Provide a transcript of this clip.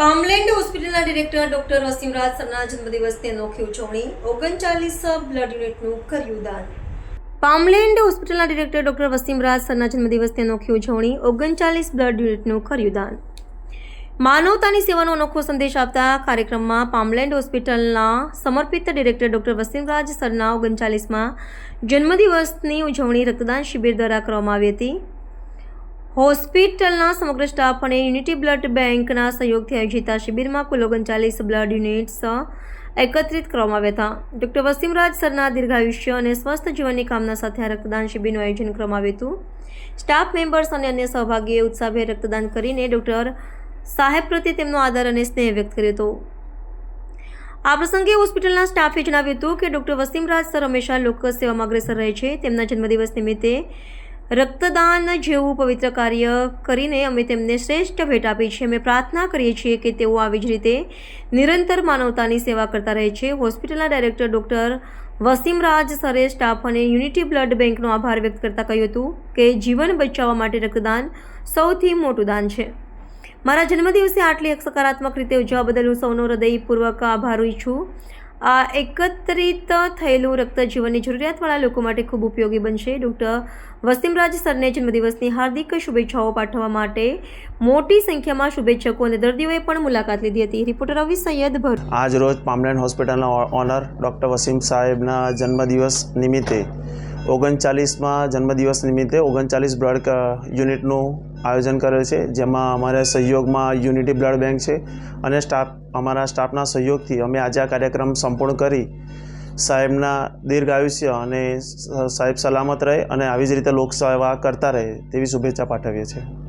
પામલેન્ડ હોસ્પિટલના director doctor વસીમરાજ સરના જન્મદિવસની અનોખી ઉજવણી ઓગણચાલીસ બ્લડ યુનિટનું કર્યું દાન. પામલેન્ડ હોસ્પિટલના ડિરેક્ટર ડોક્ટર વસીમરાજ સરના જન્મદિવસની અનોખી ઉજવણી ઓગણચાલીસ બ્લડ યુનિટનું કર્યું દાન. માનવતાની સેવાનો અનોખો સંદેશ આપતા કાર્યક્રમમાં પામલેન્ડ હોસ્પિટલના સમર્પિત ડિરેક્ટર ડોક્ટર વસીમરાજ સરના ઓગણચાલીસમાં જન્મદિવસની ઉજવણી રક્તદાન શિબિર દ્વારા કરવામાં આવી હતી. હોસ્પિટલના સમગ્ર સ્ટાફ અને યુનિટી બ્લડ બેંકના સહયોગથી આયોજિત આ શિબિરમાં કુલ ઓગણચાલીસ બ્લડ યુનિટ્સ એકત્રિત કરવામાં આવ્યા હતા. ડૉક્ટર વસીમરાજ સરના દીર્ઘાયુષ્ય અને સ્વસ્થ જીવનની કામના સાથે આ રક્તદાન શિબિરનું આયોજન કરવામાં આવ્યું હતું. સ્ટાફ મેમ્બર્સ અને અન્ય સહભાગીએ ઉત્સાહભેર રક્તદાન કરીને ડૉક્ટર સાહેબ પ્રત્યે તેમનો આદર અને સ્નેહ વ્યક્ત કર્યો હતો. આ પ્રસંગે હોસ્પિટલના સ્ટાફે જણાવ્યું હતું કે ડૉક્ટર વસીમરાજ સર હંમેશા લોક સેવામાં અગ્રેસર રહે છે. તેમના જન્મદિવસ નિમિત્તે રક્તદાન જેવું પવિત્ર કાર્ય કરીને અમે તેમને શ્રેષ્ઠ ભેટ આપી છે. અમે પ્રાર્થના કરીએ છીએ કે તેઓ આવી જ રીતે નિરંતર માનવતાની સેવા કરતા રહે છે. હોસ્પિટલના ડાયરેક્ટર ડૉક્ટર વસીમરાજ સરે સ્ટાફ અને યુનિટી બ્લડ બેંકનો આભાર વ્યક્ત કરતા કહ્યું હતું કે જીવન બચાવવા માટે રક્તદાન સૌથી મોટું દાન છે. મારા જન્મદિવસે આટલી સકારાત્મક રીતે ઉજવવા બદલ હું સૌનો હૃદયપૂર્વક આભારી છું. આ એકત્રિત થયેલું રક્ત જીવનની જરૂરિયાતવાળા લોકો માટે ખૂબ ઉપયોગી બનશે. ડૉક્ટર વસીમરાજ સરને જન્મદિવસની હાર્દિક શુભેચ્છાઓ પાઠવવા માટે મોટી સંખ્યામાં શુભેચ્છકો અને દર્દીઓએ પણ મુલાકાત લીધી હતી. રિપોર્ટર રવિ સૈયદ ભર આજ રોજ પામલેન હોસ્પિટલના ઓનર ડૉક્ટર વસીમ સાહેબના જન્મદિવસ નિમિત્તે ઓગણચાલીસમાં જન્મદિવસ નિમિત્તે ઓગણચાલીસ બ્લડ યુનિટનું આયોજન કરેલ છે, જેમાં અમારા સહયોગમાં યુનિટી બ્લડ બેંક છે અને સ્ટાફ, અમારા સ્ટાફના સહયોગથી અમે આજે આ કાર્યક્રમ સંપૂર્ણ કરી સાહેબના દીર્ઘ આયુષ્ય અને સાહેબ સલામત રહે અને આવી જ રીતે લોકસેવા કરતા રહે તેવી શુભેચ્છા પાઠવીએ છીએ.